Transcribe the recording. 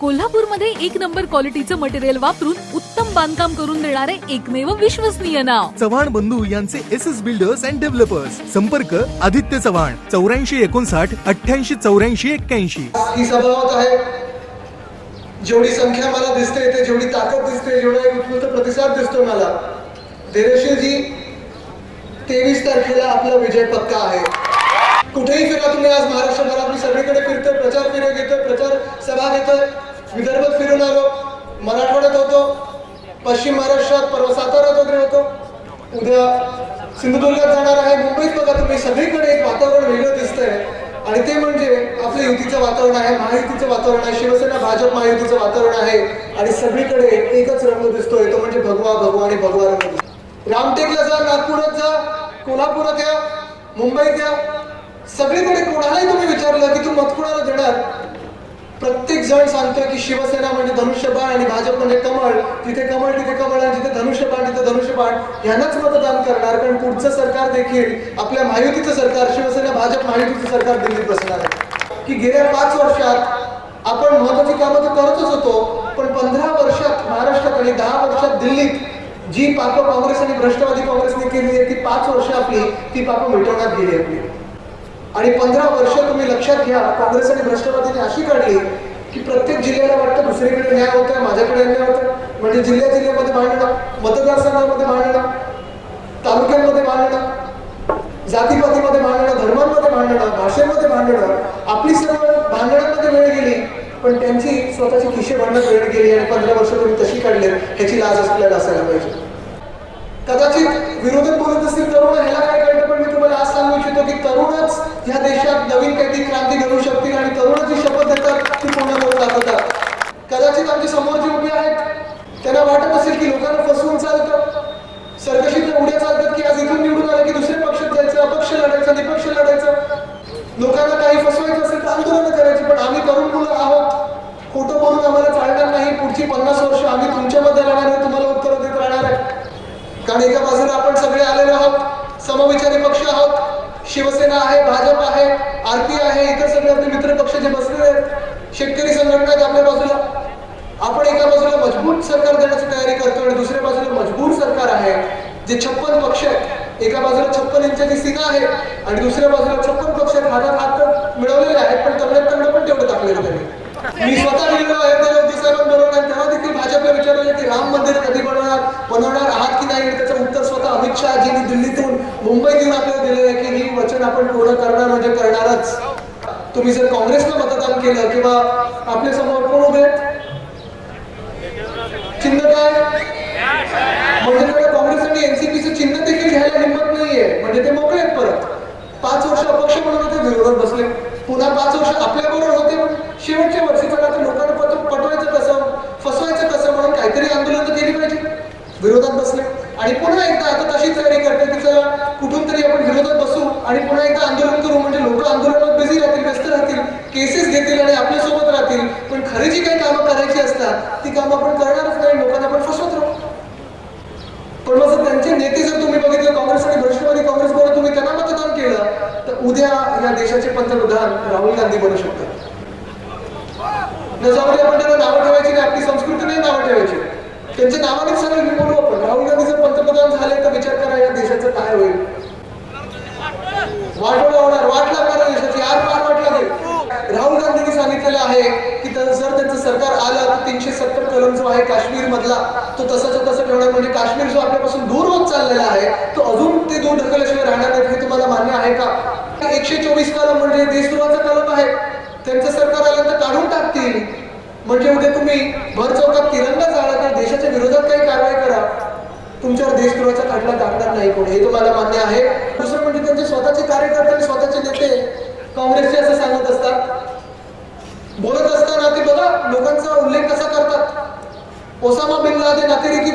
कोल्हापूरमध्ये एक नंबर क्वालिटीचं मटेरियल वापरून उत्तम बांधकाम करून देणारे एकमेव विश्वसनीय नाव. चव्हाण बंधू यांचे S S builders and developers संपर्क आदित्य चव्हाण चौऱ्याऐंशी एकोणसाठ अठ्ठ्याऐंशी चौऱ्याऐंशी एक्क्याऐंशी. ही सभा होत आहे. जेवढी संख्या मला दिसते ते जेवढी ताकद दिसते जेवढा एक उत्स्फूर्त प्रतिसाद दिसतो मला धैर्यशीलजी तेवीस तारखेला आपला विजय पक्का आहे. कुठेही फिरा तुम्ही आज महाराष्ट्रभरात मी सगळीकडे फिरतोय प्रचार फेऱ्या घेतोय प्रचार सभा घेतोय विदर्भात फिरून आलो मराठवाड्यात होतो पश्चिम महाराष्ट्रात परवा साताऱ्यात वगैरे होतो. उद्या सिंधुदुर्गात जाणार आहे मुंबईत बघा तुम्ही सगळीकडे एक वातावरण वेगळं दिसतंय. आणि ते म्हणजे आपलं युतीचं वातावरण आहे महायुतीचं वातावरण आहे शिवसेना भाजप महायुतीचं वातावरण आहे. आणि सगळीकडे एकच रंग दिसतोय तो म्हणजे भगवा भगवा आणि भगवा रंग. रामटेकला जा नागपुरात जा कोल्हापुरात या मुंबईत या. सगळीकडे कोणालाही तुम्ही विचारलं की तू मत कुणाला देणार? प्रत्येक जण सांगतो की शिवसेना म्हणजे धनुष्यबाण आणि भाजप म्हणजे कमळ. तिथे कमळ तिथे कमळ आणि जिथे धनुष्यबाण तिथे धनुष्यबाण. यांनाच मतदान करणार कारण पुढचं सरकार देखील आपल्या महायुतीचं सरकार शिवसेना भाजप महायुतीचं सरकार दिल्लीत बसणार आहे. की गेल्या पाच वर्षात आपण महत्वाची कामं तर करतच होतो पण पंधरा वर्षात महाराष्ट्रात आणि दहा वर्षात दिल्लीत जी पापं काँग्रेस आणि भ्रष्टवादी काँग्रेसने केली आहे ती पाच वर्ष आपली ती पापं मिटवण्यात गेली आपली आणि पंधरा वर्ष तुम्ही लक्षात घ्या काँग्रेस आणि भ्रष्टवादीने अशी काढली की प्रत्येक जिल्ह्याला वाटतं दुसरीकडे न्याय होत आहे माझ्याकडे न्याय होत म्हणजे जिल्ह्या जिल्ह्यामध्ये भांडणं मतदारसंघामध्ये भांडणं तालुक्यांमध्ये भांडणं जातीपातीमध्ये भांडणं धर्मांमध्ये भांडणं भाषेमध्ये भांडणं. आपली सर्व भांडणांमध्ये वेळ गेली पण त्यांची स्वतःची खिशे भांडण्यात वेळ गेली आणि पंधरा वर्ष तुम्ही तशी काढले ह्याची लाज आपल्याला असायला पाहिजे. कदाचित विरोधक बोलत असतील तरुण ह्याला काय कळतं? पण मी तुम्हाला सांगितलं की तरुणच ह्या देशात नवीन काहीतरी क्रांती घडू शकतील आणि तरुण शपथ देतात ती पूर्ण करून दाखवतात कदाचित आमच्यासमोर जे उभे आहेत त्यांना वाटत असेल की लोकांना फसवून चालतं सरकशीतल्या उड्या चालतात की आज इथून निवडून आलं की दुसऱ्या पक्षात जायचं अपक्ष लढायचं निपक्ष लढायचं लोकांना काही फसवायचं असेल तर आंदोलनं करायची पण आम्ही तरुण मुलं आहोत खोटं बोलून आम्हाला चालणार नाही पुढची पन्नास वर्ष आम्ही तुमच्यामध्ये राहणार आहे तुम्हाला उत्तर देत राहणार आहे कारण एका बाजूला आपण सगळे आलेलो आहोत समविचारी पक्ष आहोत शिवसेना आहे भाजप आहे आरती आहे इतर सगळे आपले मित्र पक्ष जे बसलेले आहेत शेतकरी संघटना आहेत आपल्या बाजूला. आपण एका बाजूला मजबूत सरकार देण्याची तयारी करतो आणि दुसऱ्या बाजूला मजबूर सरकार आहे जे छप्पन पक्ष आहेत. एका बाजूला छप्पन इंचाची सीमा आहे आणि दुसऱ्या बाजूला छप्पन पक्ष हातात हात मिळवलेले आहेत पण तंगड्यात तंगड पण तेवढं टाकलेलं त्यांनी. मी स्वतः गेलेलो आहे साहेबांबरोबर आणि तेव्हा देखील भाजपला विचारलं की राम मंदिर कधी बनवणार? बनवणार आहात की नाही आणि त्याचं उत्तर स्वतः अमित शहाजींनी दिल्लीतून मुंबईत येऊन आपल्याला दिलेलं आहे की ही वचन आपण पूर्ण करणार म्हणजे करणारच. तुम्ही जर काँग्रेसला मतदान केलं किंवा आपल्यासमोर कोण उभे चिन्ह काय? म्हणजे त्याला काँग्रेस आणि एनसीपीचं चिन्ह देखील घ्यायला हिंमत नाहीये. म्हणजे ते मोकळे आहेत परत. पाच वर्ष अपक्ष म्हणून होते विरोधात बसले. पुन्हा पाच वर्ष आपल्या बरोबर होते पण शेवटच्या वर्षी चला तर लोकांना पटवायचं कसं फसवायचं कसं म्हणून काहीतरी आंदोलन केली पाहिजे. विरोधात बसले. आणि पुन्हा एकदा आता तशी तयारी करते की चला कुठून तरी आपण विरोधात बसू आणि पुन्हा एकदा आंदोलन करू. म्हणजे लोक आंदोलनात बिझी राहतील व्यस्त राहतील केसेस घेतील आणि आपल्यासोबत राहतील. पण खरी जी काही कामं करायची असतात ती कामं आपण करणारच नाही लोकांना आपण फसवत राहू. पण मग त्यांचे नेते जर तुम्ही बघितले काँग्रेस आणि राष्ट्रवादी काँग्रेस बरोबर तुम्ही त्यांना मतदान केलं तर उद्या या देशाचे पंतप्रधान राहुल गांधी बनू शकतात. त्याच्यामध्ये आपण त्यांना नावं ठेवायची नाही आपली संस्कृती नाही नावं ठेवायची. त्यांच्या नावानेच सगळं बोलू आपण राहुल गांधी जर झाले तर विचार करा या देशाचं काय होईल? वाटोळा होणार वाटला लागणार आहे देशाची? आर पार वाटला लागेल राहुल गांधींनी सांगितलेलं आहे की जर त्यांचं सरकार आलं तर तीनशे सत्तर कलम जो आहे काश्मीर मधला तो तसाच्या तसं ठेवणार. म्हणजे काश्मीर जो आपल्यापासून दूर होत चाललेला आहे तो अजून ते दूर ढकलल्याशिवाय राहणार नाही हे तुम्हाला मान्य आहे का? एकशे चोवीस कलम म्हणजे देशद्रोहाचा कलम आहे. त्यांचं सरकार आलं तर काढून टाकतील. म्हणजे उद्या तुम्ही भर चौकात तिरंगा जाणार तर देशाच्या विरोधात काही कारवाई करा तुमच्यावर देशद्रोहाचा खटला टाकणार नाही कोणी हे तुम्हाला मान्य आहे दुसरं म्हणजे त्यांचे स्वतःचे कार्यकर्ते आणि स्वतःचे नेते काँग्रेसचे असं सांगत असतात. बोलत असताना ते बघा लोकांचा उल्लेख कसा करतात. ओसामा बिन लादेन अतिरेकी